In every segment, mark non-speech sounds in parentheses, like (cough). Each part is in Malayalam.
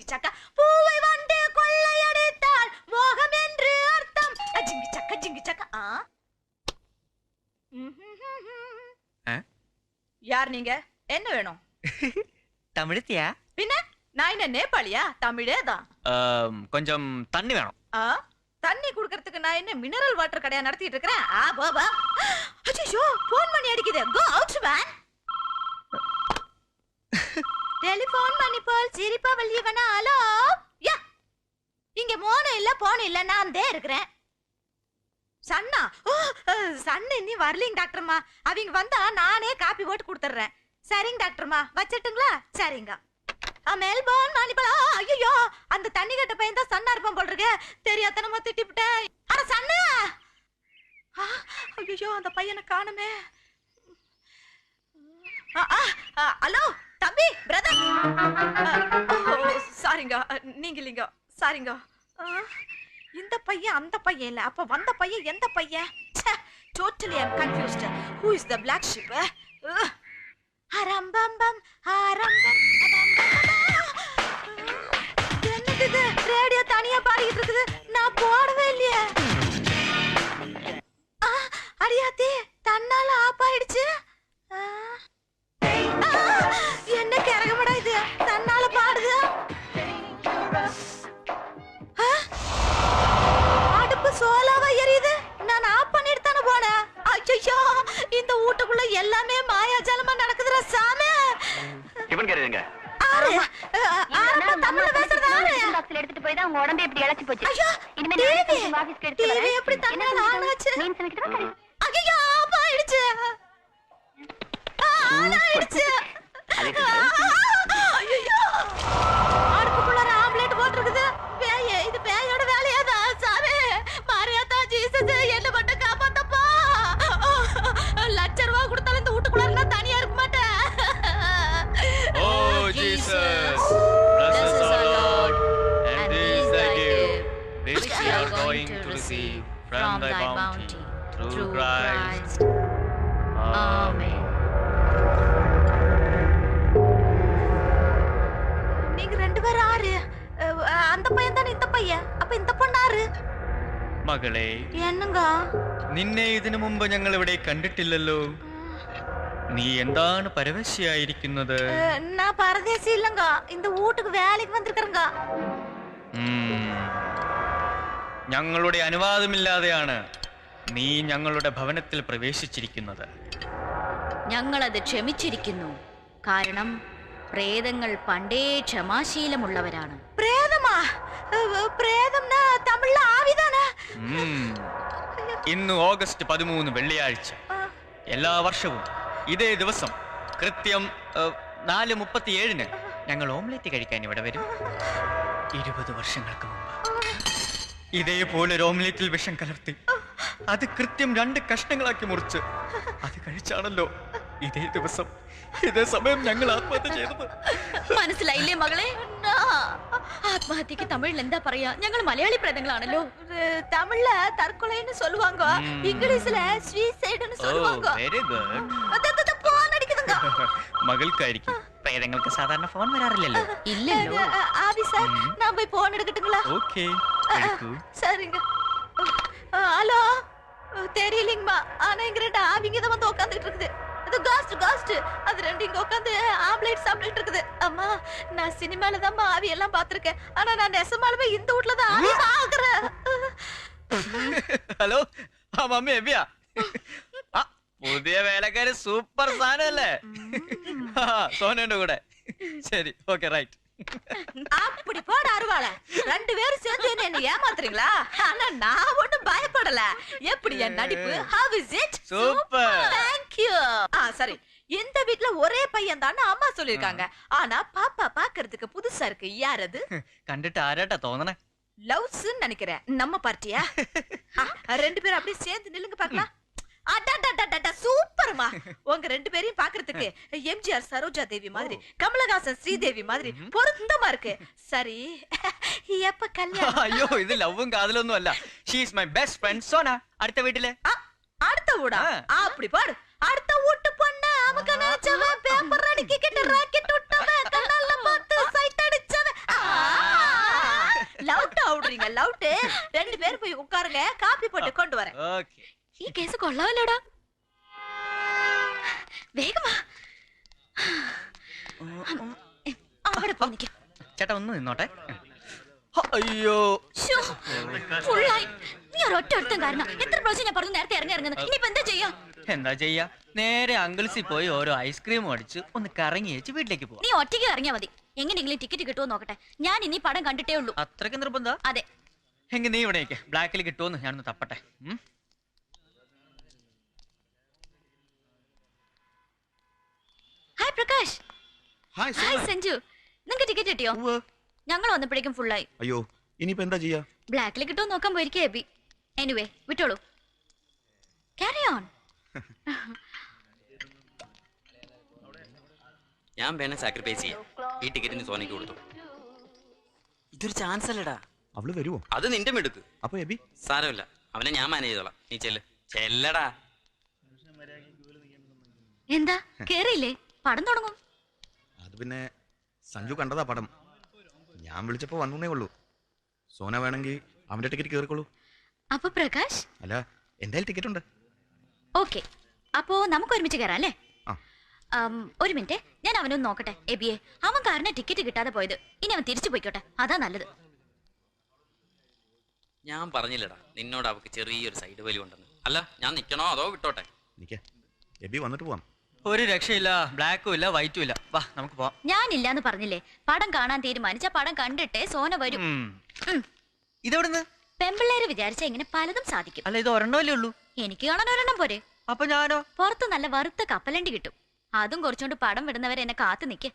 அஜிங்கி சக்கா. பூவை வண்டு கொள்ளையடித்தாள் மோகம் என்று அர்த்தம். அஜிங்கி சக்கா ஜிங்கி சக்கா. ஆ? யார் நீங்க? என்ன வேணும்? தமிழத்தியா? பின்ன? நான் என்ன நேபாளியா? தமிழே தான். கொஞ்சம் தண்ணி வேணும். ஆ? தண்ணி குடுக்கறதுக்கு நான் என்ன மினரல் வாட்டர் கடையா நடத்திட்டு இருக்கிறேன்? ஆ பாபா அச்சோ போன் பண்ணி அடிக்குது. கோ அவுட் மேன் பண்ணி போல் சிரிப்பா ஹலோ? யா! இங்க மோனும் இல்ல போனும் இல்ல நான் தே இருக்கிறேன். சன்னா சன்னு இன்னி வரலீங்க டாக்டர்மா. அவங்க வந்தா நானே காப்பி போட்டு கொடுத்துட்றேன். சரிங்க டாக்டர்மா வச்சிட்டுங்களா? சரிங்க. மெல்போர்ன் மணிப்பலா ஐயோ அந்த தண்ணி கட்ட பையன் தான் சன்னா இருப்பான் போல் இருக்கு. தெரியாதனமா திட்டிவிட்டேன் அட சன்னா! ஐயோ அந்த பையனை காணுமே. ஆ, ஆ, ஆ, ஹலோ! தம்பி பிரதர் சாரிங்க. நீங்க இல்லைங்க சாரிங்க. இந்த பையன் அந்த பையன் இல்ல. அப்ப வந்த பையன் எந்த பையன்? Totally I'm confused who is the black sheep அரம்பம்பம் அரம்பம் என்னது இது? ரேடியோ தனியா பாடிக்கிட்டு இருக்குது. நான் போடவே இல்லையே. വാങ്ങിച്ചു നോക്കിയിട്ട് from thy bounty, through Christ. Amen. நீங்க ரெண்டு பேரும் ஆறு அஹ், அந்த பையன் தானே இந்த பையன் அப்ப இந்த பொண்ணு ஆறு മകളെ என்னங்க നിന്നെ ഇതിനു മുമ്പ് ഞങ്ങൾ ഇവിടെ കണ്ടിട്ടില്ലല്ലോ നീ എന്താണ് പരവശയായിരിക്കുന്നത് அஹ், நான் பரதேசி இல்லங்க இந்த வீட்டுக்கு வேலைக்கு வந்திருக்கிறேங்க ഉം. ഞങ്ങളുടെ അനുവാദമില്ലാതെയാണ് നീ ഞങ്ങളുടെ ഭവനത്തിൽ പ്രവേശിച്ചിരിക്കുന്നത്. ഞങ്ങളത് ക്ഷമിച്ചിരിക്കുന്നു. കാരണം പ്രേതങ്ങൾ പണ്ടേ ക്ഷമാശീലമുള്ളവരാണ്. ഇന്ന് ഓഗസ്റ്റ് പതിമൂന്ന് വെള്ളിയാഴ്ച. എല്ലാ വർഷവും ഇതേ ദിവസം കൃത്യം നാല് മുപ്പത്തിയേഴിന് ഞങ്ങൾ ഓംലെറ്റ് കഴിക്കാൻ ഇവിടെ വരും. ഇരുപത് വർഷങ്ങൾക്ക് മുമ്പ്. ഇതേപോലെ ഒരു ഓംലെറ്റിൽ വിഷം കലർത്തി അത് കൃത്യം രണ്ട് കഷ്ണങ്ങളാക്കി മുറിച്ച് അത് കഴിച്ചാണല്ലോ ഇതേ ദിവസം ഇതേ സമയം ഞങ്ങൾ ആത്മഹത്യ ചെയ്തത് മനസ്സിലായില്ലേ മകളെ ആത്മഹത്യക്ക് തമിഴിൽ എന്താ പറയാ ഞങ്ങൾ മലയാളി പ്രേതങ്ങളാണല്ലോ அஹ், தமிழ்ல தற்கொலைன்னு சொல்லுவாங்க ம். இங்கிலீஷ்ல சூசைடுன்னு ഓ சொல்லுவாங்க വെരി ഗുഡ് அது, அது, அது, போன் அடிக்குதுங்க മകൾക്കായിരിക്കും പ്രേതങ്ങൾക്ക് സാധാരണ ഫോൺ വരാറില്ലല്ലോ ഇല്ലല്ലോ அஹ், ஆபீசர் ம். நான் போய் போன் எடுக்கட்டுங்களா ഓക്കെ சரிங்க அஹ், ஹலோ அஹ், தெரியலைங்கம்மா ஆனா இங்க ரெண்டு ஆவிங்க தான் வந்து உட்காந்துட்டு இருக்குது அது காஸ்ட் காஸ்ட் அது ரெண்டு இங்க உட்காந்து ஆம்லேட் சாப்பிட்டுட்டு இருக்குது அம்மா நான் சினிமால தான் ஆவி எல்லாம் பாத்திருக்கேன் ஆனா நான் நெசமாலுமே இந்த வீட்ல தான் ஆவி பாக்குறேன் ഹലോ ആ മമ്മി എവിയാ ആ പുതിയ വേലക്കാര് സൂപ്പർ സാധനല്ലേ ആ, സോനുണ്ട് കൂടെ ശരി ഓക്കെ റൈറ്റ് அப்படி போட அருவாள. ரெண்டு பேரும் சேர்ந்து என்ன ஏமாத்துறீங்களா? ஆனா நான் ஒண்ணும் பயப்படல. எப்படி என் நடிப்பு? How is it super thank you ஆ சரி. இந்த வீட்ல ஒரே பையன் தான் அம்மா சொல்லிருக்காங்க ஆனா பாப்பா பாக்குறதுக்கு புதுசா இருக்கு. யார் அது? கண்டுட்டு அரட்ட தோணனே லவ்ஸ் நினைக்கிறேன். நம்ம பார்ட்டியா? ரெண்டு பேரும் அப்படியே சேர்ந்து நில்லுங்க பார்க்கலாம். சூப்பர்மா. உங்க ரெண்டு பேரையும் பாக்குறதுக்கு எம்ஜிஆர் சரோஜா தேவி மாதிரி கமலஹாசன் ஸ்ரீதேவி மாதிரி பொருத்தமா இருக்கு. சரி எப்ப கல்யாணம்? ஐயோ இது லவ்வும் காதலும் ஒன்றும் அல்ல she is my best friend Sona அடுத்த வீட்டுல. அடுத்த வீடா அப்படி பாரு அடுத்த வீட்டு பொண்ணு அவங்க நினைச்சவன் பேப்பர் அடிக்கிட்டு ராக்கெட் விட்டவன் கண்ணால பார்த்து சைட் அடிச்சவன். லவுட் அவுட்றீங்க லவுட் ரெண்டு பேர் போய் உட்காருங்க காபி போட்டு கொண்டு வரேன். ஓகே. ഈ കേസ് കൊള്ളാമല്ലോടാ. വേഗമാ. അവിടെ പോയി നിൽക്കാം ചേട്ടാ ഒന്ന് നിന്നോട്ടെ. അയ്യോ. ഫുള്ളായി. നീ ഒരൊറ്റ ഒരുത്തം കാരണം. എത്ര പ്രാവശ്യം ഞാൻ പറഞ്ഞു നേരത്തെ ഇറങ്ങി ഇറങ്ങുന്നത് ഇനിയിപ്പോ എന്താ ചെയ്യാ? എന്താ ചെയ്യാ? നേരെ അങ്കിൾസിൽ പോയി ഓരോ ഐസ്ക്രീം അടിച്ച് ഒന്ന് കറങ്ങി വെച്ച് വീട്ടിലേക്ക് നീ ഒറ്റയ്ക്ക് ഇറങ്ങിയാ മതി. എങ്ങനെയെങ്കിലും ടിക്കറ്റ് കിട്ടുമോ നോക്കട്ടെ. ഞാൻ ഇനി പടം കണ്ടിട്ടേ ഉള്ളൂ. അത്രയ്ക്ക് നിർബന്ധ? അതെ. എങ്കിൽ നീ ഇവിടേക്ക്. ബ്ലാക്കിൽ കിട്ടുമെന്ന് ഞാനൊന്ന് തപ്പട്ടെ. Hi Prakash hi hi Sanju നിങ്ങൾക്ക് ടിക്കറ്റ് കിട്ടിയോ. ഞങ്ങൾ വന്നപ്പോഴേക്കും ഫുള്ളായി അയ്യോ ഇനിയിപ്പോ എന്താ ചെയ്യാ? ബ്ലാക്കിൽ കിട്ടുമോ നോക്കാൻ പോയിരിക്കും എബി എനിവേ വിട്ടോളൂ. ക്യാരി ഓൺ ഞാൻ വേണ സാക്രിഫൈസ് ചെയ്യാം. ഈ ടിക്കറ്റിന് സോനയ്ക്ക് കൊടുത്തു. ഇതൊരു ചാൻസ് അല്ലടാ. അവൾ വരുമോ അത് നിന്റെ മെടുക്ക്. അപ്പൊ എബി സാരമില്ല. അവനെ ഞാൻ മാനേജ് ചെയ്തോളാം. നീ ചെല്ല്. ചെല്ലടാ. എന്താ? കേറിയില്ലേ? പടം തുടങ്ങും. അത് പിന്നെ സഞ്ജു കണ്ടതാ പടം. ഞാൻ വിളിച്ചപ്പോ വന്നേ ഉള്ളൂ. സോന വേണമെങ്കിൽ അവന്റെ ടിക്കറ്റ് കേറിക്കോളൂ. അപ്പൊ പ്രകാശ്? അല്ല എന്തായാലും ടിക്കറ്റ് ഉണ്ട്. ഓക്കെ. അപ്പോ നമുക്ക് ഒരുമിച്ച് കയറാം അല്ലേ? ഒരു മിനിറ്റ്. ഞാൻ അവനൊന്ന് നോക്കട്ടെ എബിയെ. അവൻ കാരണം ടിക്കറ്റ് കിട്ടാതെ പോയത്. ഇനി അവൻ തിരിച്ചു പോയിക്കോട്ടെ. അതാ നല്ലത്. ഞാൻ പറഞ്ഞില്ലടാ നിന്നോട് അവക്ക് ചെറിയൊരു സൈഡ് വലി ഉണ്ടെന്ന്. അല്ല ഞാൻ നിക്കണോ അതോ വിട്ടോട്ടെ? നിക്ക. എബി വന്നിട്ട് പോവാം. ഒരു രക്ഷയില്ല ബ്ലാക്കും ഇല്ല വൈറ്റും ഇല്ല. വാ നമുക്ക് പോവാം. ഞാനില്ലാന്ന് പറഞ്ഞില്ലേ? പടം കാണാൻ തീരുമാനിച്ച പടം കണ്ടിട്ടേ സോന വരും. ഇതെവിടുന്ന്? പെമ്പിള്ളേര് വിചാരിച്ച ഇങ്ങനെ പലതും സാധിക്കും. അല്ല ഇത് ഒരെണ്ണമല്ലേ ഉള്ളൂ? എനിക്ക് കാണാൻ ഒരെണ്ണം പോരെ. അപ്പൊ ഞാനോ? പുറത്ത് നല്ല വറുത്ത കപ്പലണ്ടി കിട്ടും. അതും കുറച്ചുകൊണ്ട് പടം വിടുന്നവരെ എന്നെ കാത്തു നിക്ക്.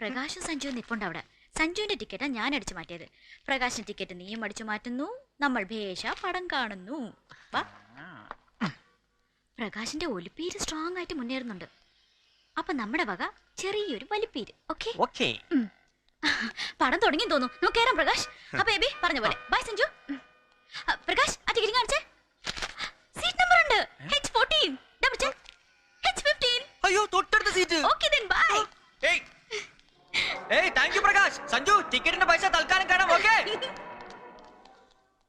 പ്രകാശും സഞ്ജുവും നിപ്പുണ്ട് അവിടെ. സഞ്ജുവിന്റെ ടിക്കറ്റാ ഞാൻ അടിച്ചു മാറ്റിയത്. പ്രകാശിന്റെ ടിക്കറ്റ് നീയും അടിച്ചു മാറ്റുന്നു. നമ്മൾ ഭേഷ പടം കാണുന്നു. വാ. പ്രകാശിന്റെ ഒലിപ്പീര് സ്ട്രോങ് ആയിട്ട് മുന്നേറുന്നുണ്ട്. അപ്പൊ നമ്മുടെ വക ചെറിയൊരു വലിപ്പീര് ഓക്കെ? ഓക്കേ. പടം തുടങ്ങി തോന്നുന്നു. നമുക്ക് കയറാം പ്രകാശ്. അപ്പൊ ബേബി പറഞ്ഞ പോലെ. ബൈ സഞ്ജു പ്രകാശ് ആ ടിക്കറ്റ് കാണിച്ചേ. സീറ്റ് നമ്പർ ഉണ്ട്. H fourteen double check H fifteen അയ്യോ തൊട്ടടുത്ത സീറ്റ്. ഓക്കെ ദെൻ ബൈ ഏയ്. ഏയ് താങ്ക്യൂ പ്രകാശ്. സഞ്ജു ടിക്കറ്റിന്റെ പൈസ തൽക്കാലം കാണാം ഓക്കെ?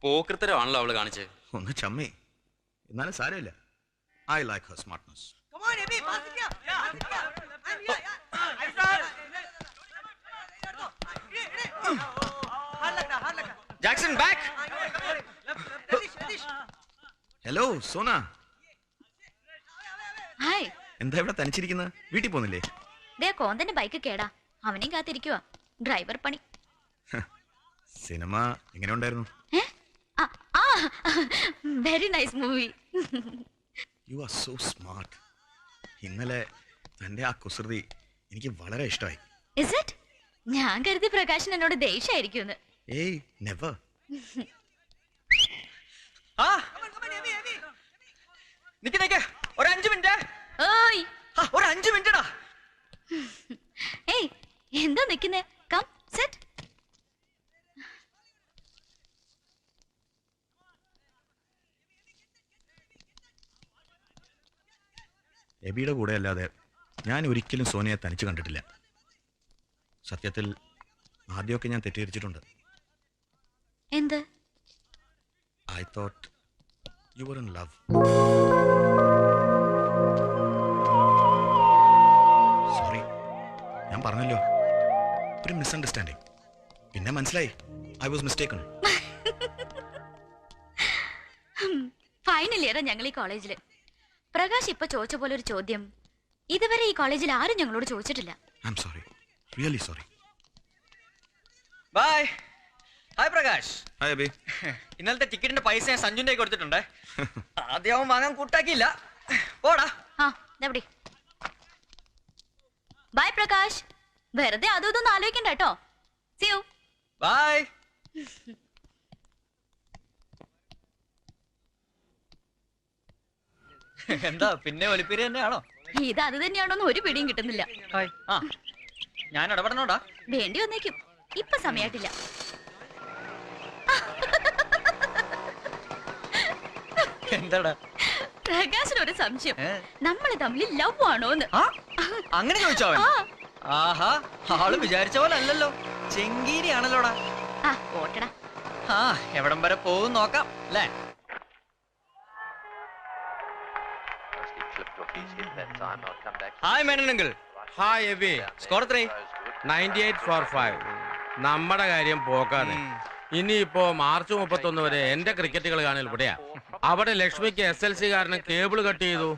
പോക്കൃത്തരമാണല്ലോ അവൾ കാണിച്ചേ. ഒന്ന് ചമ്മേ. എന്നാലും സാരമില്ല. I like her smartness Jackson back hello Sona hi എന്താ ഇവിടെ തനിച്ചിരിക്കുന്നത് വീട്ടിൽ പോന്നില്ലേ ദേ കോന്തന്റെ ബൈക്ക് കേടാ. അവനെയും കാത്തിരിക്കുവാ. ഡ്രൈവർ പണി. സിനിമ എങ്ങനെ ഉണ്ടായിരുന്നു? Very nice movie you are so smart ഇന്നലെ തന്റെ ആ കുസൃതി എനിക്ക് വളരെ ഇഷ്ടമായി. ഇസ് ഇറ്റ് ഞാൻ കരുതി പ്രകാശൻ എന്നോട് ദേഷ്യായിരിക്കും ഏയ് നെവർ ആ നിക്ക് നിക്ക് ഒരു അഞ്ചു മിനിറ്റ്. ഓയ്. ആ, ഒരു അഞ്ചു മിനിറ്റടാ. ഏയ് എന്താ നിക്കുന്നേ കം സെറ്റ് എബിയുടെ കൂടെ അല്ലാതെ ഞാൻ ഒരിക്കലും സോനയെ തനിച്ച് കണ്ടിട്ടില്ല. സത്യത്തിൽ ആദ്യമൊക്കെ ഞാൻ തെറ്റിദ്ധരിച്ചിട്ടുണ്ട്. എന്ത്? I thought you were in love sorry ഞാൻ പറഞ്ഞല്ലോ. ഒരു മിസ് അണ്ടർസ്റ്റാൻഡിങ് പിന്നെ മനസ്സിലായി? ഐ വാസ് മിസ്റ്റേക്കൺ ഫൈനൽ ഇയറാ ഞങ്ങൾ ഈ കോളേജിൽ പ്രകാശ് ഇപ്പൊ ചോദിച്ച പോലെ ഒരു ചോദ്യം. ഇതുവരെ ഈ കോളേജിൽ ആരും ഞങ്ങളോട് ചോദിച്ചിട്ടില്ല. I'm sorry really sorry bye hi Prakash. Hi Abi (laughs) ഇന്നലത്തെ ടിക്കറ്റിന്റെ പൈസ ഞാൻ സഞ്ജുന്റെ കൊടുത്തിട്ടുണ്ട്. ആദ്യം അവൻ വാങ്ങാൻ കൂട്ടാക്കിയില്ല. പോടാ. ആ ഇതെവിടെ ബൈ പ്രകാശ്. വെറുതെ അതും ഇതൊന്നും ആലോചിക്കണ്ട കേട്ടോ. സിയു ബൈ എന്താ പിന്നെ ഒലിപ്പിരി തന്നെയാണോ? ഇത് അത് തന്നെയാണോന്ന് ഒരു പിടിയും കിട്ടുന്നില്ല. ഹായ്. ആ ഞാൻ ഇടപെടണോടാ? വേണ്ടി വന്നേക്കും. ഇപ്പൊ സമയായിട്ടില്ല. എന്താടാ? പ്രകാശിന് ഒരു സംശയം. ഏ? നമ്മൾ തമ്മിൽ ലവ് ആണോന്ന്. ആ? അങ്ങനെ ചോദിച്ചോ അവൻ? ആ. ആഹാ ആൾ വിചാരിച്ച പോലെ അല്ലല്ലോ. ചെങ്കീരി ആണല്ലോടാ ആ ഓട്ടടാ. ആ എവിടം വരെ പോകും നോക്കാം അല്ലേ? ഹായ് മേനനെങ്കിൽ ഹായ് എബി സ്കോർ എത്രേ നയൻറ്റി എയ്റ്റ് ഫോർ ഫൈവ് നമ്മുടെ കാര്യം പോക്കാണ് ഉം. ഇനിയിപ്പോ മാർച്ച് മുപ്പത്തൊന്ന് വരെ എന്റെ ക്രിക്കറ്റുകൾ കാണൽ ഇവിടെയാ അവിടെ ലക്ഷ്മിക്ക് എസ് എൽ സി കാരണം കേബിൾ കട്ട് ചെയ്തു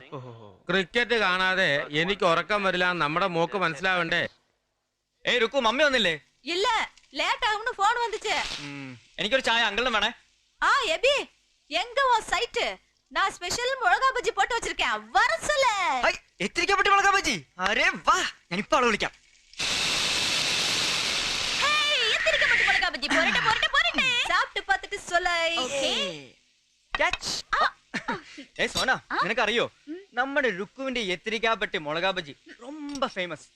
ക്രിക്കറ്റ് കാണാതെ എനിക്ക് ഉറക്കം വരില്ല എന്ന് നമ്മുടെ മോക്ക് മനസ്സിലാവണ്ടേ ഏയ് രുക്കു മമ്മി വന്നില്ലേ இல்ல லேட் ஆகும்னு போன் வந்துச்சு ഉം, എനിക്കൊരു ചായ അങ്കിളിനും വേണേ ஆ எபி எங்க உன் சைட்டு நான் ஸ்பெஷல் மிளகா பஜ்ஜி போட்டு வச்சிருக்கேன் வர சொல்ல ഹൈ, എത്തിരിക്കപ്പെട്ടി മുളകാ ബജി അരേ വാ ഞാനിപ്പോ ആളെ വിളിക്കാം എത്തിരിക്കപ്പെട്ടു മുളകാ ബജ്ജി പോരട്ടെ പോരട്ടെ പോരട്ടെ சாப்பிட்டு பார்த்துட்டு சொல்ல Catch. ഏ സോന നിനക്കറിയോ നമ്മുടെ രുക്കുവിന്റെ എത്തിരിക്കാപ്പെട്ടി മുളകാ ബജി ரொம்ப ഫേമസ്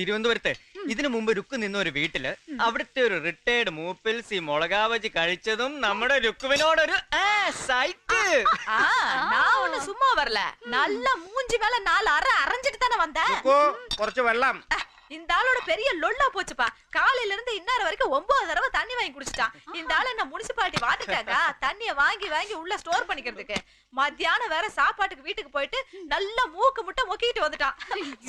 തിരുവനന്തപുരത്ത് ഇതിനു മുമ്പ് രുക്കു നിന്ന ഒരു വീട്ടില് അവിടുത്തെ ഒരു റിട്ടയർഡ് മൂപ്പിൽസ് ഈ മുളകാ ബജി കഴിച്ചതും നമ്മുടെ രുക്കുവിനോടൊരു ആ, സൈറ്റ് ஆ, நான் ஒண்ணு சும்மா வரல நல்லா மூஞ்சி மேல நாலு அரை அரைஞ்சிட்டு தானே வந்தேன் കുറച്ച് വെള്ളം அஹ், இந்த ஆளோட பெரிய லொல்லா போச்சுப்பா. காலையில இருந்து இன்னார வரைக்கும் ஒன்பது தடவை தண்ணி வாங்கி குடிச்சிட்டான். இந்த ஆள என்ன முனிசிபாலிட்டி வாட்டுட்டாங்க தண்ணிய வாங்கி வாங்கி உள்ள ஸ்டோர் பண்ணிக்கிறதுக்கு. மத்தியானம் வேற சாப்பாட்டுக்கு வீட்டுக்கு போயிட்டு நல்லா மூக்கு முட்டை முக்கிட்டு வந்துட்டான்.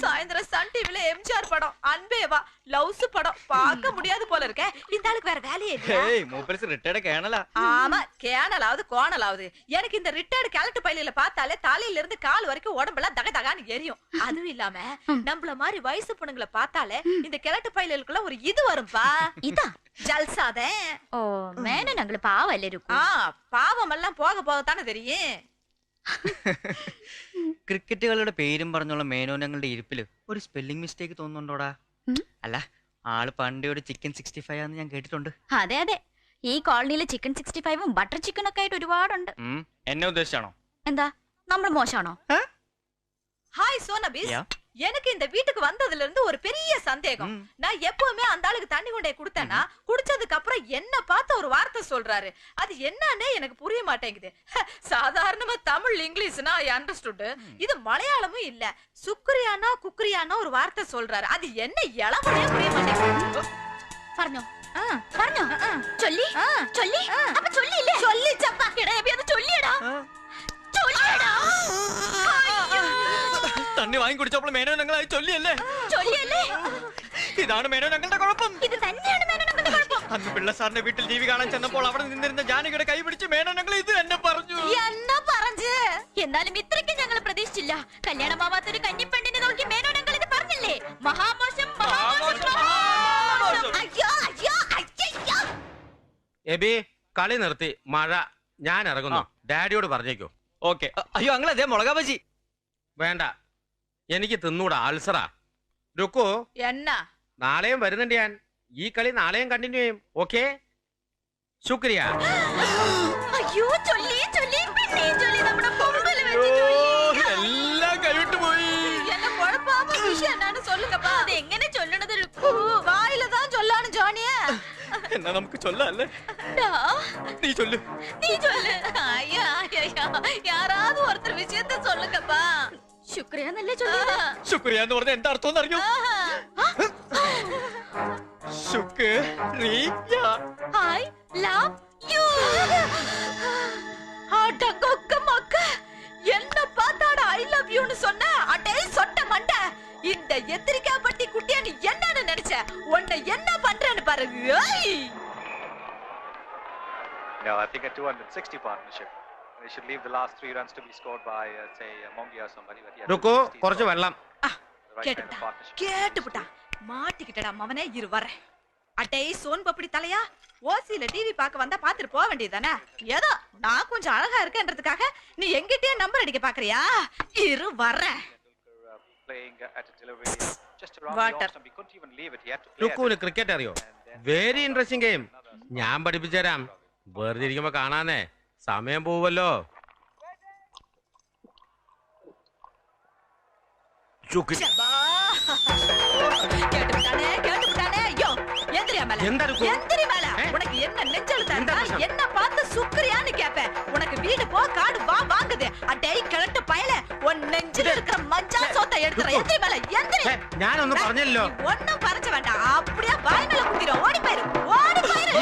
சாயந்தரம் சன் டிவில எம்ஜிஆர் படம் அன்பேவா லவ்ஸ் படம் பார்க்க முடியாது போல இருக்க. இந்த ஆளுக்கு வேற வேலையே இல்ல ஆமா கேனலாவது கோணலாவது. எனக்கு இந்த ரிட்டையர்டு கேலட்டு பையில பார்த்தாலே தலையில இருந்து கால் வரைக்கும் உடம்பெல்லாம் தக தகான்னு எரியும். அதுவும் இல்லாம நம்மள மாதிரி வயசு பொண்ணுங்களை பார்த்து பார்த்தாலே இந்த கிழட்டு பையலுக்குள்ள ஒரு இது வரும்பா ഇതാ ஜல்சாதே ഓ മേനൻ അങ്കിള് പാവല്ലേ രുക്കു ஆ பாவம் எல்லாம் போக போகத்தானே தெரியும் (laughs) ക്രിക്കറ്റുകളുടെ പേരും പറഞ്ഞുള്ള മേനോനങ്ങളുടെ ഇരിപ്പില് ഒരു സ്പെല്ലിംഗ് മിസ്റ്റേക്ക് തോന്നുന്നുണ്ടോടാ ഉം. അല്ല ആള് പണ്ടേ ഒരു ചിക്കൻ സിക്സ്റ്റി ഫൈവ് ആന്ന് ഞാൻ കേട്ടിട്ടുണ്ട് അതെ അതെ ഈ കോളനിയിൽ ചിക്കൻ സിക്സ്റ്റി ഫൈവും ബട്ടർ ചിക്കൻ ഒക്കെ ആയിട്ട് ഒരുപാടുണ്ട് ഉം. എന്നെ ഉദ്ദേശിച്ചാണോ എന്താ നമ്മൾ മോശമാണോ ஹாய் சோனபிஸ் Yeah. எனக்கு இந்த வீட்டுக்கு வந்ததுல இருந்து ஒரு பெரிய சந்தேகம் ம். நான் எப்பவுமே அந்த ஆளுக்கு தண்ணி கொண்டே கொடுத்தேன்னா குடிச்சதுக்கு அப்புறம் என்ன பார்த்து ஒரு வார்த்தை சொல்றாரு அது என்னன்னே எனக்கு புரிய மாட்டேங்குது சாதாரணமா தமிழ் இங்கிலீஷ்னா ஐ அண்டர்ஸ்டுட் இது மலையாளமும் இல்ல சுக்ரியானா குக்ரியானா ஒரு வார்த்தை சொல்றாரு அது என்ன இளவனே புரிய மாட்டேங்குது പറഞ്ഞോ ആ, പറഞ്ഞോ ആ, ചൊല്ലി ആ. ചൊല്ലി ആ. അപ്പൊ ചൊല്ലിയില്ലേ சொல்லிச்சப்பா എടാ എബി അത് ചൊല്ലിയടാ ചൊല്ലിയടാ ഉണ്ണി വാങ്ങി കുടിച്ചപ്പോൾ മേനോ ഞങ്ങളായി ചൊല്ലിയല്ലേ? ചൊല്ലിയല്ലേ? ഇതാണ് മേനോ ഞങ്ങളുടെ കുഴപ്പം. ഇത് തന്നെയാണ് മേനോ ഞങ്ങളുടെ കുഴപ്പം. അന്ന് പിള്ള സാറിന്റെ വീട്ടിൽ ജീവി കാണാൻ ചെന്നപ്പോൾ അവിടെ നിന്നിരുന്ന ജാനകിയുടെ കൈ പിടിച്ച് മേനോ ഞങ്ങൾ ഇത് തന്നെ പറഞ്ഞു. എന്നാ പറഞ്ഞു? എന്നാലും ഇത്രയ്ക്ക് ഞങ്ങൾ പ്രതീക്ഷിച്ചില്ല. കല്യാണമാവാത്തൊരു കഞ്ഞിപ്പെണ്ണിനെ നോക്കി മേനോ ഞങ്ങൾ ഇത് പറഞ്ഞില്ലേ? മഹാമോശം അയ്യോ അയ്യോ അയ്യോ എബി കളി നിർത്തി. മഴ. ഞാൻ ഇറങ്ങുന്നു. ഡാഡിയോട് പറഞ്ഞേക്കോ. ഓക്കെ. അയ്യോ അങ്ങനെ അതേ മുളകാ ബജി. വേണ്ട. എനിക്ക് തിന്നൂടാ അൾസറാ രുക്കു എന്നാ നാളെയും വരുന്നുണ്ട് ഞാൻ. ഈ കളി നാളെയും കണ്ടിന്യൂ ചെയ്യും ഓക്കെ ശുക്രിയ. അയ്യോ നീ ചൊല്ലു. നീ ചൊല്ല്. ശുക്രിയ എന്നല്ലേ ചൊല്ലിയത് ശുക്രിയ എന്ന് പറഞ്ഞ എന്താ അർത്ഥം അറിയോ ശുക്രിയ ഐ ലവ് യു அடங்கொக்க மக்க என்ன பார்த்தாடா ஐ லவ் யூன்னு சொன்ன அடே சொட்ட மண்ட இந்த எத்திரிக்கா பட்டி குட்டியா நீ என்னன்னு நினைச்ச உன்னை என்ன பண்றேன்னு பாருங்க ஏய்! No, I think a 260 partnership. They should leave the last three runs to be scored by, uh, say, uh, Mongi or somebody. But yeah, Rukku 260 is കുറച്ച് the വെള്ളം right kind of கேட்டுட்டா partnership. கேட்டுப்புட்டா மாட்டிக்கிட்டடா மவனே இரு வரேன் அட்டை சோன் பப்படி தலையா ஓசியில டிவி பார்க்க வந்தா பாத்துட்டு போக வேண்டியதானே ஏதோ நான் கொஞ்சம் அழகா இருக்கேன்றதுக்காக நீ எங்கிட்டயே நம்பர் அடிக்க பாக்குறியா இரு வரேன் Uh, playing uh, at a delivery uh, just around Water. the off stump. He couldn't even leave it. He had to play. at രുക്കുവിന് it. Cricket അറിയോ വെരി ഇൻട്രസ്റ്റിംഗ് ഗെയിം ഞാൻ പഠിപ്പിച്ചു തരാം വെറുതെ ഇരിക്കുമ്പോ കാണാനേ സമയം പോവല്ലോ ശുക്രിയ பா. கேட்டுப்புட்டானே கேட்டுப்புட்டானே ஐயோ எந்திரியா மேல എന്താ ருக்கு? எந்திரி மேல ஏ? உனக்கு என்ன நெஞ்செழுத்தா என்ன இருந்தா பிரச்சனை? என்ன பார்த்து சுக்கரியான்னு கேப்பேன் உனக்கு வீடு போ காடு வா வாங்குது அட்டை கிழட்டு பயல உன் நெஞ்சில இருக்கிற மஞ்சா சோத்தை எடுத்துற ருக்கு. எந்திரி மேல எந்திரி ഏ, ഞാനൊന്നും പറഞ്ഞല്ലോ நீ ஒண்ணும் பறச்ச வேண்டாம் அப்படியே வாய் மேல குத்திரும் ஓடி போயிரு ஓடி போயிரு